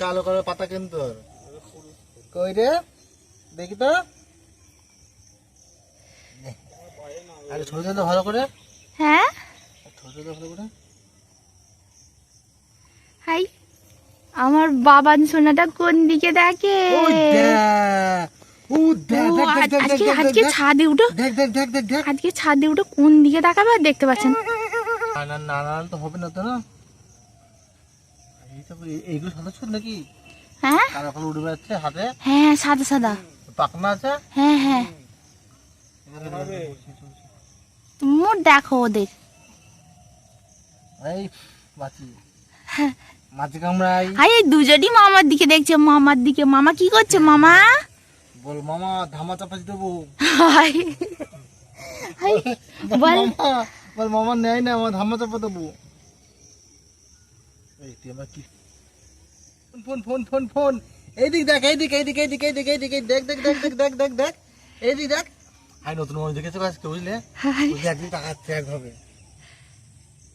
কালো কালো পাতা কেন তোর কই রে? দেখি তো। আরে ছোট ছোট ভালো করে। হ্যাঁ? ছোট ছোট ভালো করে। হাই আমার বাবান সোনাটা কোন দিকে দেখে? আজকে আজকে ছাদে উঠো। দেখ দেখ দেখ দেখ দেখ। আজকে ছাদে উঠে কোন দিকে তাকাবে আর দেখতে পাচ্ছেন। না না না তো হবে না তো না? এইগুলো সাদা ছোট নাকি হ্যাঁ কালো কালো উড়ে বেড়াচ্ছে হাতে হ্যাঁ সাদা সাদা পাকনা আছে হ্যাঁ হ্যাঁ মোট দেখো ওদের এই বাঁচি মাছি কামড়াই হাই দুজনই মামার দিকে দেখছে মামার দিকে মামা কি করছে মামা বল মামা ধামা চাপা দেবো বল মামা বল মামা নেয় না আমার ধামা চাপা দেবো এই তুই আমার কি? Phone phone phone phone. এইদিক দেখ এইদিক এইদিক এইদিক এইদিক এইদিক দেখ দেখ দেখ দেখ দেখ দেখ দেখ। এইদিক দেখ। হাই নতুন মানুষ দেখেছ আজকে বুঝলে? একদিন তাকাচ্ছে একভাবে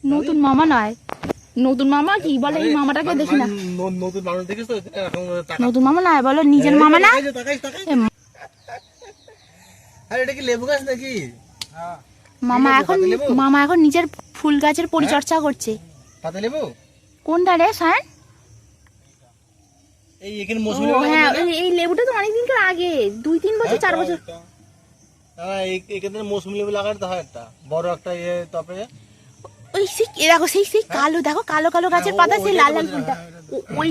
নতুন মামা নয়। নতুন মামা কি বলে এই মামাটাকে দেখি না? নতুন মানুষ দেখেছ? এরকম নতুন মামা নয় বলো নিজের মামা না? আরে এটা কি লেবু গাছ নাকি? মামা এখন মামা এখন নিজের ফুল গাছের পরিচর্যা করছে। পাতা লেবু? কোনটা রে সায়ন এই এখানে মৌসুমি হ্যাঁ এই- লেবুটা তো অনেকদিনকার আগে দুই তিন বছর চার বছর। হ্যাঁ এই- এখানে মৌসুমি লেবু লাগাতে হয় একটা। বড় একটা ইয়ে তবে ওই সেই দেখো সেই সেই কালো দেখো কালো কালো গাছের হ্যাঁ, পাতা সেই লাল লাল ফুলটা। হ্যাঁ, ওই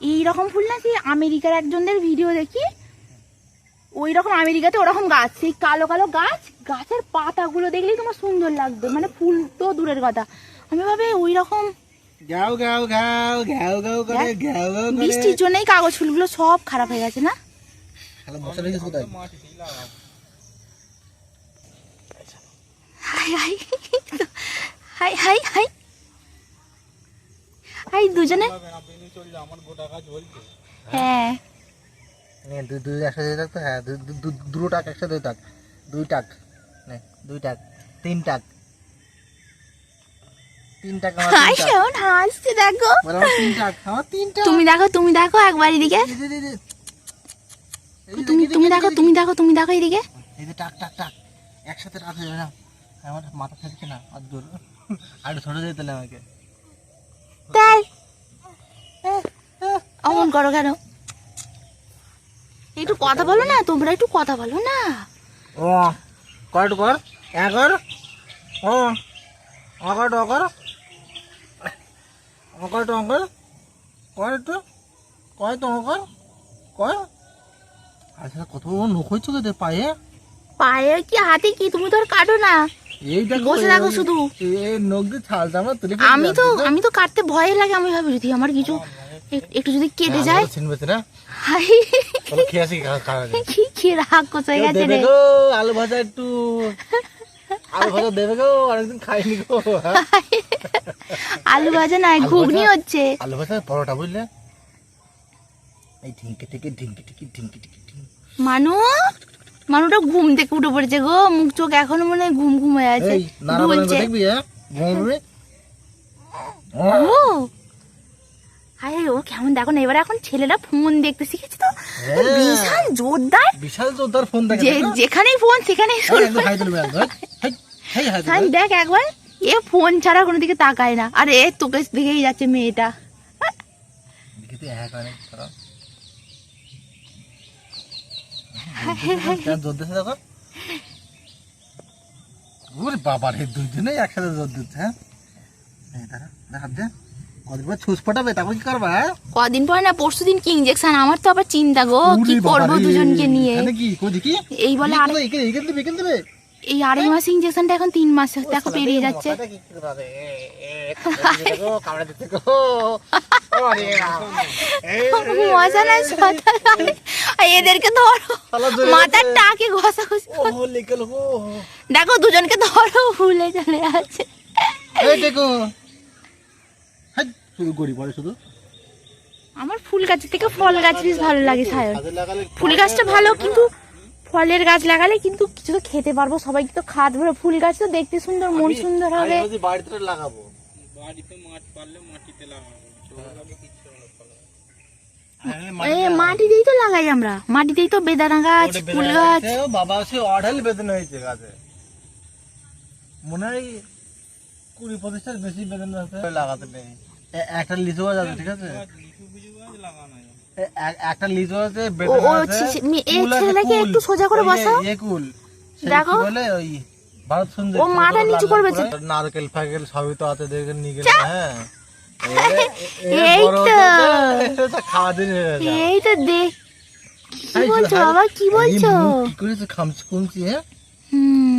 এই রকম ফুল না সেই আমেরিকার একজনদের ভিডিও দেখি। ওই রকম আমেরিকাতে ওরকম গাছ সেই কালো কালো গাছ গাছের পাতাগুলো দেখলেই তোমার সুন্দর লাগবে। মানে ফুল তো দূরের কথা। আমি ভাবে ওই রকম গাও গাও গাও গাও গাও করে গাও গাও করে। বৃষ্টির জন্যই কাগজ ফুলগুলো সব খারাপ হয়ে গেছে না? শালা মশা লেগেছে কোথায়? হাই হাই হাই হাই হাই। হাই দুজনে। হ্যাঁ। নে দুই দুই একসাথে থাকতো হ্যাঁ দু- দু- দু- দুটো টাক একসাথে থাক। দুই টাক নে দুই টাক তিন টাক তিন টাক আমার হাই তিন টাক কেমন হাসছে দেখো বল আমার তিন টাক আমার তিন টাক তুমি দেখো তুমি দেখো একবার এদিকে। তুমি তুমি দেখো তুমি দেখো। তুমি দেখো এদিকে। টাক টাক টাক। একসাথে টাক হয়ে না। আমার মাথা থাকছে না আর দূর আর ছোট যেতে না আমাকে। তাই? অমন করো কেন? একটু কথা বলো না তোমরা একটু কথা বলো না। ও কর কর। এক কর। ও অকর অকর অকর একটু অকর কর একটু? কয় তো অকর কর আচ্ছা কত বড় নখ হয়েছে তোদের পায়ে? পায়ে কি হাতে কি? তুমি তো আর কাটো না। এই দেখো বসে থাকো শুধু। এই নখ দিয়ে ছাল চামড়া তুলে আমি তো আমি তো কাটতে ভয় লাগে আমি ভাবি যদি আমার কিছু একটু যদি কেটে যায়। চিনবে না। হাই। খেয়ে আসি কি কি রাগ গেছে রে আলু ভাজা একটু। আলু ভাজা দেবে গো অনেকদিন খাইনি গো? আলু ভাজা আলু ঘুগনি হচ্ছে। আলু ভাজা পরোটা বুঝলে? এই ঢিঙ্কি টিকি ঢিঙ্কি টিকি ঢিঙ্কি টিকি ঢিঙ্কি। মানু মানুটা ঘুম থেকে উঠে পড়েছে গো মুখ চোখ এখনও মনে হয় ঘুম ঘুম হয়ে আছে। দেখবি হ্যাঁ? ও! হায় ও কেমন দেখো না এবার এখন ছেলেরা ফোন দেখতে শিখেছে তো। হ্যাঁ। বিশাল জোরদার। বিশাল জোরদার ফোন দেখে যেখানেই ফোন সেখানেই তুলবে। দেখ একবার। এ ফোন ছাড়া কোনো দিকে তাকায় না। আর এ তোকে দেখেই যাচ্ছে মেয়েটা। হ্যাঁ করে করো কেন জোর দিচ্ছে দেখো। ওরে বাবা রে দুইজনে একসাথে জোর দিচ্ছে হ্যাঁ? কদিন ছুস ফটাবে তারপর কি করবা হ্যাঁ? কদিন পরে না পরশু দিন কি ইঞ্জেকশন আমার তো আবার চিন্তা গো কি করব দুজনকে নিয়ে? কি এই বলে আর দেবে এই আড়াই মাস ইঞ্জেকশনটা এখন তিন মাস দেখো পেরিয়ে যাচ্ছে মজা না এদেরকে ধরো মাথার টাকে ঘষা ঘষি। দেখো দুজনকে ধরো ভুলে চলে যাচ্ছে দেখো। শুধু গড়ি শুধু। আমার ফুল গাছের থেকে ফল গাছ বেশ ভালো লাগে সায়ন ফুল গাছটা ভালো কিন্তু ফলের গাছ লাগালে কিন্তু কিছু তো খেতে পারব। সবাই তো খাত ভরে ফুল গাছ তো দেখতে সুন্দর মন সুন্দর হবে। বাড়িতে লাগাবো। হ্যাঁ, এই মাটিতেই তো লাগাই আমরা। মাটিতেই তো বেদানা গাছ ফুল গাছ। বাবা সে অঢেল বেদনা হয়েছে গাছে। মনে হয় কুড়ি পঁচিশটার বেশি বেদনা লাগাতে নেই। একটা লিচু গাছ আছে ঠিক আছে? লিচু গাছে ও একটা লিজোতে আছে একটু সোজা করে বসাও দেখো। ওই ভারত সুন্দর ও মাথা নিচু করবে নারকেল ফাকেল সবই তো আছে দেখে নিয়ে হ্যাঁ। এই তো। এই তো কি বলছো বাবা কি বলছো? কি খামছি কুমছি হ্যাঁ? হুম।